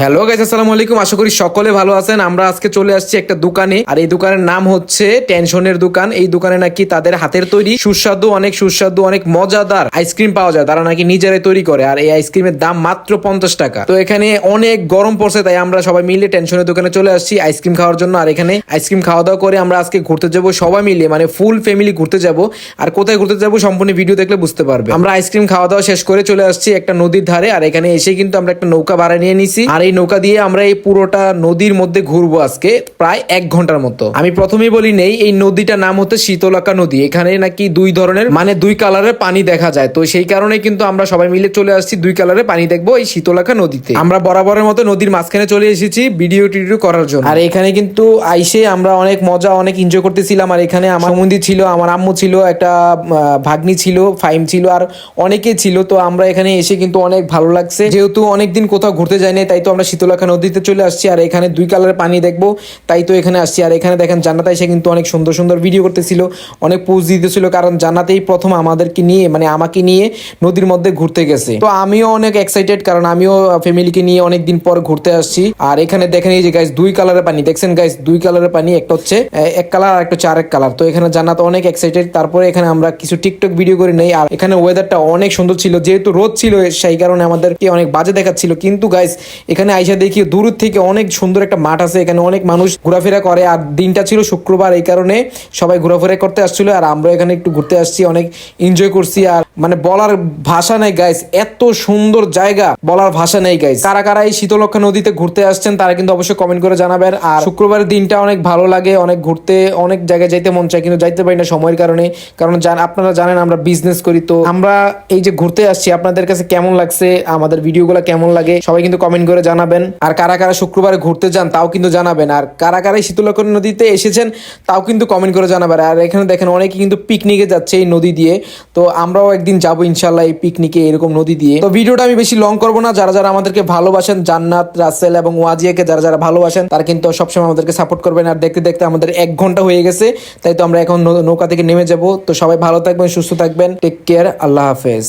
Hello guys আসসালামু আলাইকুম। আশা করি সকলে ভালো আছেন। আমরা আজকে চলে আসছি একটা দোকানে। আর এই দোকানের নাম হচ্ছে টেনশনের দোকান। এই দোকানে নাকি তাদের হাতের তৈরি সুস্বাদু, অনেক সুস্বাদু, অনেক মজাদার আইসক্রিম পাওয়া যায়। তারা নাকি নিজেরাই তৈরি করে। আর এই আইসক্রিমের দাম মাত্র পঞ্চাশ টাকা। তো এখানে অনেক গরম পড়ছে, তাই আমরা সবাই মিলে টেনশনের দোকানে চলে আসছি আইসক্রিম খাওয়ার জন্য। আর এখানে আইসক্রিম খাওয়া দাওয়া করে আমরা আজকে ঘুরতে যাব সবাই মিলে মানে ফুল ফ্যামিলি ঘুরতে যাব। আর কোথায় ঘুরতে যাব সম্পূর্ণ ভিডিও দেখলে বুঝতে পারবে। আমরা আইসক্রিম খাওয়া দাওয়া শেষ করে চলে আসছি একটা নদীর ধারে। আর এখানে এসে কিন্তু আমরা একটা নৌকা ভাড়া নিয়ে নিছি। আর এই নৌকা দিয়ে আমরা এই পুরোটা নদীর মধ্যে ঘুরবো আজকে, প্রায় এক ঘণ্টার মতো। আমি প্রথমেই বলি নেই, এই নদীটার নাম হচ্ছে শীতলাকা নদী। এখানে নাকি দুই ধরনের মানে দুই কালারের পানি দেখা যায়। তো সেই কারণে কিন্তু আমরা সবাই মিলে চলে আসছি দুই কালারের পানি দেখব এই শীতলাকা নদীতে। আমরা বরাবরের মতো নদীর মাঝখানে চলে এসেছি ভিডিও টিডিও করার জন্য। আর এখানে কিন্তু আইসে আমরা অনেক মজা, অনেক এনজয় করতেছিলাম। আর এখানে আমার মন্দির ছিল, আমার আম্মু ছিল, একটা ভাগ্নি ছিল ফাইম ছিল, আর অনেকে ছিল। তো আমরা এখানে এসে কিন্তু অনেক ভালো লাগছে। যেহেতু অনেকদিন কোথাও ঘুরতে যাইনি, তাই তো আমরা শীতলাখা নদীতে চলে আসছি আর এখানে দুই কালারের পানি দেখব। তাই তো এখানে আসছি। আর এখানে দেখেন জান্নাত এসে কিন্তু অনেক সুন্দর সুন্দর ভিডিও করতেছিল, অনেক পোজ দিতেছিল, কারণ জান্নাতেই প্রথম আমাদেরকে নিয়ে মানে আমাকে নিয়ে নদীর মধ্যে ঘুরতে গেছে। তো আমিও অনেক এক্সাইটেড কারণ আমিও ফ্যামিলিকে নিয়ে অনেক দিন পর ঘুরতে আসছি। আর এখানে দেখেন এই যে গাইস দুই কালারের পানি। দেখছেন গাইস দুই কালারের পানি, একটা হচ্ছে এক কালার আর একটা আরেক কালার। তো এখানে জান্নাত অনেক এক্সাইটেড তারপরে এখানে আমরা কিছু টিকটক ভিডিও করে নেই। আর এখানে ওয়েদারটা অনেক সুন্দর ছিল। যেহেতু রোদ ছিল, সেই কারণে আমাদেরকে অনেক বাজে দেখাচ্ছিল। কিন্তু গাইস এখানে আইসা দেখি দূর থেকে অনেক সুন্দর একটা মাঠ আছে। এখানে অনেক মানুষ ঘোরাফেরা করে আর দিনটা ছিল শুক্রবার, এই কারণে সবাই ঘোরাফেরা করতে আসছিল আর আমরা এখানে একটু ঘুরতে আসছি, অনেক এনজয় করছি আর মানে বলার ভাষা নেই গাইস এত সুন্দর জায়গা বলার ভাষা নেই গাইস কারা কারা এই শীতলক্ষা নদীতে ঘুরতে আসছেন তারা কিন্তু অবশ্যই কমেন্ট করে জানাবেন আর শুক্রবারের দিনটা অনেক ভালো লাগে, অনেক ঘুরতে, অনেক জায়গায় যাইতে মন চায় কিন্তু যাইতে পারি না সময়ের কারণে। কারণ আপনারা জানেন আমরা বিজনেস করি তো। আমরা এই যে ঘুরতে আসছি, আপনাদের কাছে কেমন লাগছে, আমাদের ভিডিওগুলো কেমন লাগে, সবাই কিন্তু কমেন্ট করে জানাবেন। আর কারা কারা শুক্রবারে ঘুরতে যান তাও কিন্তু জানাবেন। আর কারা কারা এই শীতলক্ষা নদীতে এসেছেন তাও কিন্তু কমেন্ট করে জানাবেন। আর এখানে দেখেন অনেকে কিন্তু পিকনিকে যাচ্ছে এই নদী দিয়ে। তো আমরাও একদিন যাব ইনশাল্লাহ এই পিকনিকে এরকম নদী দিয়ে। তো ভিডিওটা আমি বেশি লং করব না। যারা যারা আমাদেরকে ভালোবাসেন, জান্নাত, রাসেল এবং ওয়াজিয়াকে যারা যারা ভালোবাসেন, তারা কিন্তু সবসময় আমাদেরকে সাপোর্ট করবেন। আর দেখতে দেখতে আমাদের এক ঘণ্টা হয়ে গেছে, তাই তো আমরা এখন নৌকা থেকে নেমে যাব। তো সবাই ভালো থাকবেন, সুস্থ থাকবেন। টেক কেয়ার আল্লাহ হাফেজ।